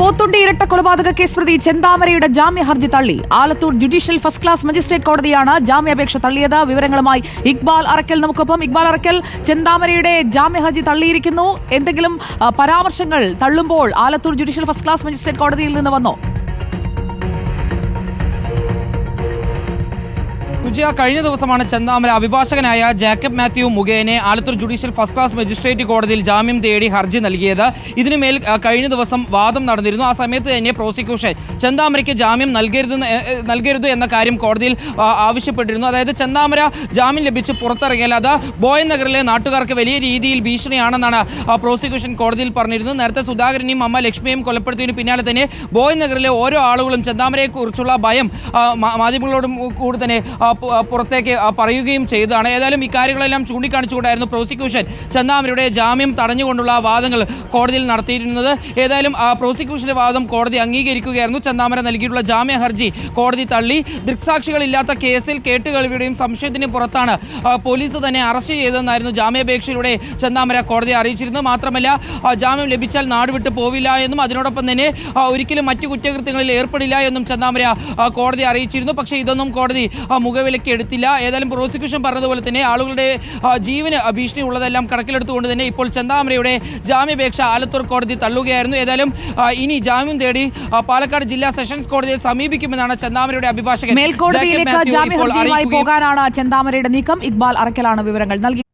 പോത്തുണ്ടി ഇരട്ട കൊലപാതക കേസ് പ്രതി ചെന്താമരയുടെ ജാമ്യ ഹർജി തള്ളി. Alathur judicial first class magistrate കോടതിയാണ് ജാമ്യാപേക്ഷ തള്ളിയത്. വിവരങ്ങളുമായി ഇക്ബാൽ അറക്കൽ നമുക്കൊപ്പം. ഇക്ബാൽ അറക്കൽ ചെന്താമരയുടെ ജാമ്യ ഹർജി തള്ളിയിരിക്കുന്നു. എന്തെങ്കിലും പരാമർശങ്ങൾ തള്ളുമ്പോൾ Alathur judicial first class magistrate കോടതിയിൽ നിന്ന് വന്നോ? സുജിയ കഴിഞ്ഞ ദിവസമാണ് ചെന്താമര അഭിഭാഷകനായ Jacob Mathew മുഖേനെ Alathur judicial first class magistrate കോടതിയിൽ ജാമ്യം തേടി ഹർജി നൽകിയത്. ഇതിനുമേൽ കഴിഞ്ഞ ദിവസം വാദം നടന്നിരുന്നു. ആ സമയത്ത് തന്നെ പ്രോസിക്യൂഷൻ ചെന്താമരയ്ക്ക് ജാമ്യം എ, നൽകരുത് എന്ന കാര്യം കോടതിയിൽ ആവശ്യപ്പെട്ടിരുന്നു. അതായത് ചെന്താമര ജാമ്യം ലഭിച്ച് പുറത്തിറങ്ങിയാൽ അത് ബോയ് നഗറിലെ നാട്ടുകാർക്ക് വലിയ രീതിയിൽ ഭീഷണിയാണെന്നാണ് പ്രോസിക്യൂഷൻ കോടതിയിൽ പറഞ്ഞിരുന്നത്. നേരത്തെ സുധാകരനെയും അമ്മ ലക്ഷ്മിയെയും കൊലപ്പെടുത്തിയതിന് പിന്നാലെ തന്നെ ബോയ് നഗറിലെ ഓരോ ആളുകളും ചെന്താമരയെക്കുറിച്ചുള്ള ഭയം മാധ്യമങ്ങളോടും കൂടി തന്നെ പുറത്തേക്ക് പറയുകയും ചെയ്തതാണ്. ഏതായാലും ഇക്കാര്യങ്ങളെല്ലാം ചൂണ്ടിക്കാണിച്ചുകൊണ്ടായിരുന്നു പ്രോസിക്യൂഷൻ ചന്ദാമരയുടെ ജാമ്യം തടഞ്ഞുകൊണ്ടുള്ള വാദങ്ങൾ കോടതിയിൽ നടത്തിയിരുന്നത്. ഏതായാലും പ്രോസിക്യൂഷന്റെ വാദം കോടതി അംഗീകരിക്കുകയായിരുന്നു. ചന്ദാമര നൽകിയിട്ടുള്ള ജാമ്യ ഹർജി കോടതി തള്ളി. ദൃക്സാക്ഷികളില്ലാത്ത കേസിൽ കേട്ടുകേൾവിയുടെയും സംശയത്തിന് പുറത്താണ് പോലീസ് തന്നെ അറസ്റ്റ് ചെയ്തതെന്നായിരുന്നു ജാമ്യാപേക്ഷയിലൂടെ ചന്ദാമര കോടതി അറിയിച്ചിരുന്നു മാത്രമല്ല ജാമ്യം ലഭിച്ചാൽ നാടുവിട്ട് പോവില്ല എന്നും അതിനോടൊപ്പം തന്നെ ഒരിക്കലും മറ്റു കുറ്റകൃത്യങ്ങളിൽ ഏർപ്പെടില്ല എന്നും ചന്ദാമര കോടതി അറിയിച്ചിരുന്നു. പക്ഷേ ഇതൊന്നും കോടതി ആ, മുഖവിലയ്ക്ക് എടുത്തില്ല. ഏതായാലും പ്രോസിക്യൂഷൻ പറഞ്ഞതുപോലെ തന്നെ ആളുകളുടെ ജീവന് ഭീഷണി ഉള്ളതെല്ലാം കണക്കിലെടുത്തുകൊണ്ട് തന്നെ ഇപ്പോൾ ചന്താമരയുടെ ജാമ്യാപേക്ഷ ആലത്തൂർ കോടതി തള്ളുകയായിരുന്നു. ഏതായാലും ഇനി ജാമ്യം തേടി പാലക്കാട് ജില്ലാ സെഷൻസ് കോടതിയെ സമീപിക്കുമെന്നാണ് ചന്താമരയുടെ അഭിഭാഷകൻ മേൽക്കോടതിയിലേക്ക് ജാമ്യ ഹർജിയുമായി പോകാനാണ് ചെന്താമരയുടെ നീക്കം. ഇക്ബാൽ അറക്കലാണ് വിവരങ്ങൾ നൽകി